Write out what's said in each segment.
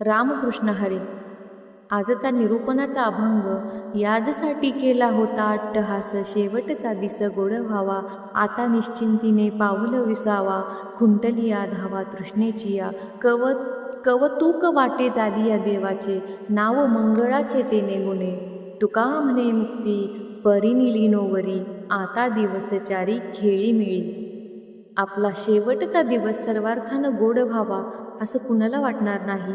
रामकृष्ण हरे. आजचा निरूपणाचा अभंग याजसाठी केला होता अट्टहास. शेवटचा दिस गोड व्हावा आता निश्चिंतीने पाऊल विसावा. खुंटलिया धावा तृष्णेची या कव कवतूक वाटे झाली या देवाचे. नाव मंगळाचे तेने गुणे. तुका म्हणे मुक्ती परिनिली नोवरी. आता दिवस चारी खेळी मिळी. आपला शेवटचा दिवस सर्वार्थानं गोड व्हावा असं कुणाला वाटणार नाही?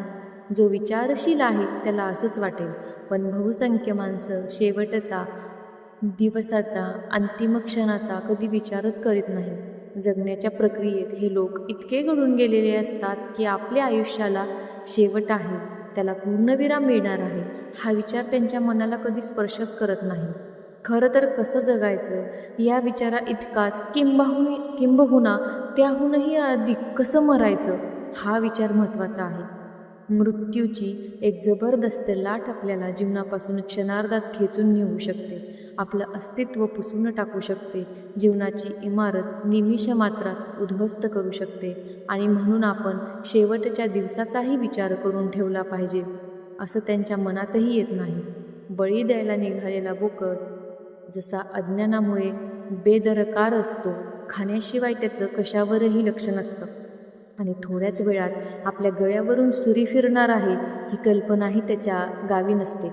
जो विचारशील आहे त्याला असंच वाटेल. पण बहुसंख्य माणसं शेवटचा दिवसाचा अंतिम क्षणाचा कधी विचारच करीत नाही जगण्याच्या प्रक्रियेत हे लोक इतके घडून गेलेले असतात की आपल्या आयुष्याला शेवट आहे त्याला पूर्णविराम मिळणार आहे हा विचार त्यांच्या मनाला कधी स्पर्शच करत नाही. खरं तर कसं जगायचं? या विचारा इतकाच किंबाहुनी किंबहुना त्याहूनही अधिक कसं मरायचं? हा विचार महत्त्वाचा आहे. मृत्यूची एक जबरदस्त लाट आपल्याला जीवनापासून क्षणार्धात खेचून नेऊ शकते. आपलं अस्तित्व पुसून टाकू शकते. जीवनाची इमारत निमिष मात्रात उद्ध्वस्त करू शकते. आणि म्हणून आपण शेवटच्या दिवसाचाही विचार करून ठेवला पाहिजे. असं त्यांच्या मनातही येत नाही. बळी द्यायला निघालेला बोकड जसा अज्ञानामुळे बेदरकार असतो खाण्याशिवाय त्याचं कशावरही लक्ष नसतं. आणि थोड्याच वेळात आपल्या गळ्यावरून सुरी फिरणार आहे ही कल्पनाही त्याच्या गावी नसते.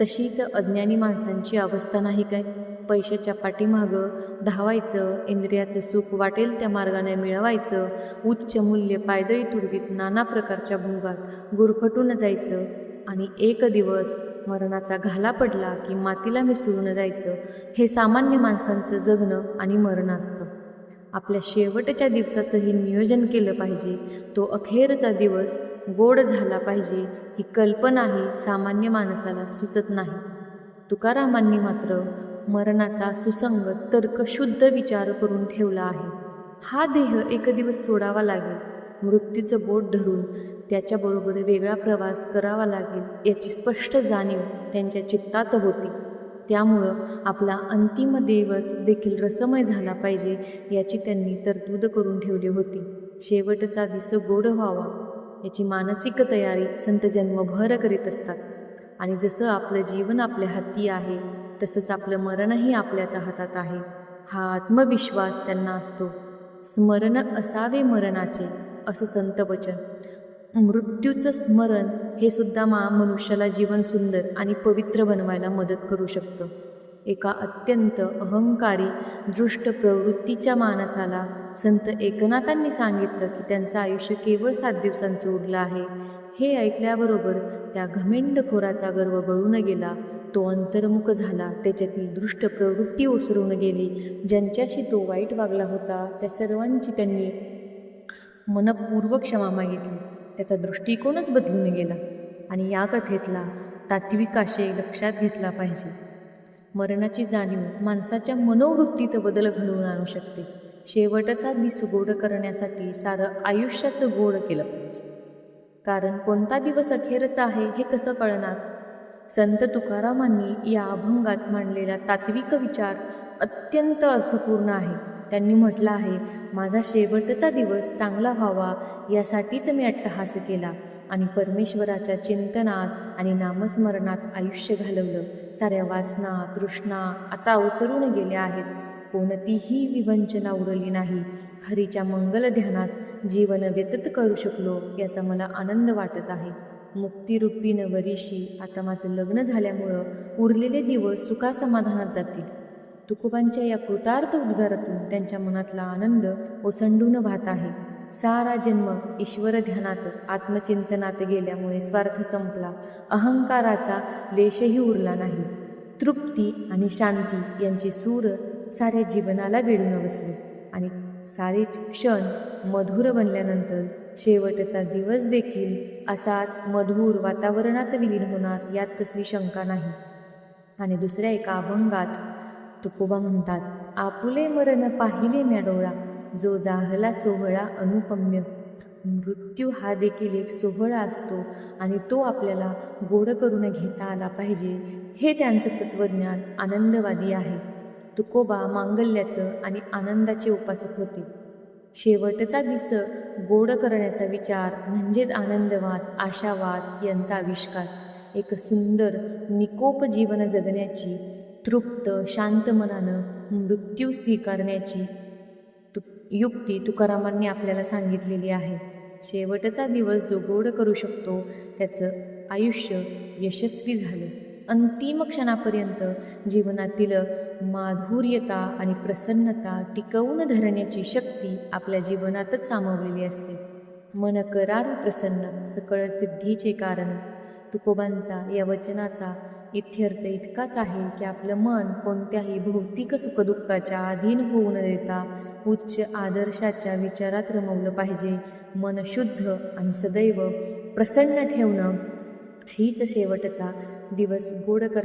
तशीच अज्ञानी माणसांची अवस्था नाही काय? पैशाच्या पाठीमागं धावायचं इंद्रियाचं सुख वाटेल त्या मार्गाने मिळवायचं उच्च मूल्य पायदळी तुडवीत नाना प्रकारच्या भोगात गुरफटून जायचं आणि एक दिवस मरणाचा घाला पडला की मातीला मिसळून जायचं हे सामान्य माणसांचं जगणं आणि मरण असतं. आपल्या शेवटच्या दिवसाचंही नियोजन केलं पाहिजे. तो अखेरचा दिवस गोड झाला पाहिजे ही कल्पनाही सामान्य माणसाला सुचत नाही. तुकारामांनी मात्र मरणाचा सुसंगत तर्कशुद्ध विचार करून ठेवला आहे. हा देह एक दिवस सोडावा लागेल मृत्यूचं बोट धरून त्याच्याबरोबर वेगळा प्रवास करावा लागेल याची स्पष्ट जाणीव त्यांच्या चित्तात होती. त्यामुळं आपला अंतिम दिवस देखील रसमय झाला पाहिजे याची त्यांनी तरतूद करून ठेवली होती. शेवटचा दिस गोड व्हावा याची मानसिक तयारी संत जन्मभर करीत असतात. आणि जसं आपलं जीवन आपल्या हाती आहे तसंच आपलं मरणही आपल्याच्या हातात आहे. हा आत्मविश्वास त्यांना असतो. स्मरण असावे मरणाचे असं संत वचन. मृत्यूचं स्मरण हे सुद्धा मा मनुष्याला जीवन सुंदर आणि पवित्र बनवायला मदत करू शकतं. एका अत्यंत अहंकारी दृष्ट प्रवृत्तीच्या माणसाला संत एकनाथांनी सांगितलं की त्यांचं आयुष्य केवळ सात दिवसांचं उरलं आहे. हे ऐकल्याबरोबर त्या घमेंडखोराचा गर्व गळून गेला. तो अंतर्मुख झाला. त्याच्यातील दृष्ट प्रवृत्ती ओसरून गेली. ज्यांच्याशी तो वाईट वागला होता त्या सर्वांची त्यांनी मनपूर्वक क्षमा मागितली. त्याचा दृष्टिकोनच बदलून गेला आणि या कथेतला तात्विक आशय लक्षात घेतला पाहिजे. मरणाची जाणीव माणसाच्या मनोवृत्तीत बदल घडवून आणू शकते. शेवटचा दिस गोड करण्यासाठी सारं आयुष्याचं गोड केलं पाहिजे. कारण कोणता दिवस अखेरचा आहे हे कसं कळणार? संत तुकारामांनी या अभंगात मांडलेला तात्विक विचार अत्यंत अर्थपूर्ण आहे. त्यांनी म्हटलं आहे माझा शेवटचा दिवस चांगला व्हावा यासाठीच मी अट्टहास केला आणि परमेश्वराच्या चिंतनात आणि नामस्मरणात आयुष्य घालवलं. साऱ्या वासना तृष्णा आता ओसरून गेल्या आहेत. कोणतीही विवंचना उरली नाही. हरीच्या मंगल ध्यानात जीवन व्यतीत करू शकलो याचा मला आनंद वाटत आहे. मुक्तिरूपी नवरीशी आता माझं लग्न झाल्यामुळं उरलेले दिवस सुखासमाधानात जातील. तुकोबांच्या या कृतार्थ उद्गारातून त्यांच्या मनातला आनंद ओसंडून वाहत आहे. सारा जन्म ईश्वर ध्यानात आत्मचिंतनात गेल्यामुळे स्वार्थ संपला. अहंकाराचा लेशही उरला नाही. तृप्ती आणि शांती यांचे सूर साऱ्या जीवनाला वेढून बसले आणि सारे क्षण मधुर बनल्यानंतर शेवटचा दिवस देखील असाच मधुर वातावरणात विलीन होणार यात कसली शंका नाही. आणि दुसऱ्या एका अभंगात तुकोबा म्हणतात आपुले मरण पाहिले म्या डोळा जो जाहला सोहळा अनुपम्य. मृत्यू हा देखील एक सोहळा असतो आणि तो आपल्याला गोड करून घेता आला पाहिजे हे त्यांचं तत्त्वज्ञान आनंदवादी आहे. तुकोबा मांगल्याचं आणि आनंदाचे उपासक होते. शेवटचा दिस गोड करण्याचा विचार म्हणजेच आनंदवाद आशावाद यांचा आविष्कार. एक सुंदर निकोप जीवन जगण्याची तृप्त शांत मनानं मृत्यू स्वीकारण्याची तु युक्ती तुकारामांनी आपल्याला सांगितलेली आहे. शेवटचा दिवस जो गोड करू शकतो त्याचं आयुष्य यशस्वी झालं. अंतिम क्षणापर्यंत जीवनातील माधुर्यता आणि प्रसन्नता टिकवून धरण्याची शक्ती आपल्या जीवनातच सामावलेली असते. मन करार प्रसन्न सकळ सिद्धीचे कारण तुकोबांचा या वचनाचा इत्यर्थ इतकाच आहे की आपलं मन कोणत्याही भौतिक सुखदुःखाच्या अधीन होऊ न देता उच्च आदर्शाच्या विचारात रमवलं पाहिजे. मन शुद्ध आणि सदैव प्रसन्न ठेवणं हीच शेवटचा दिवस गोड कर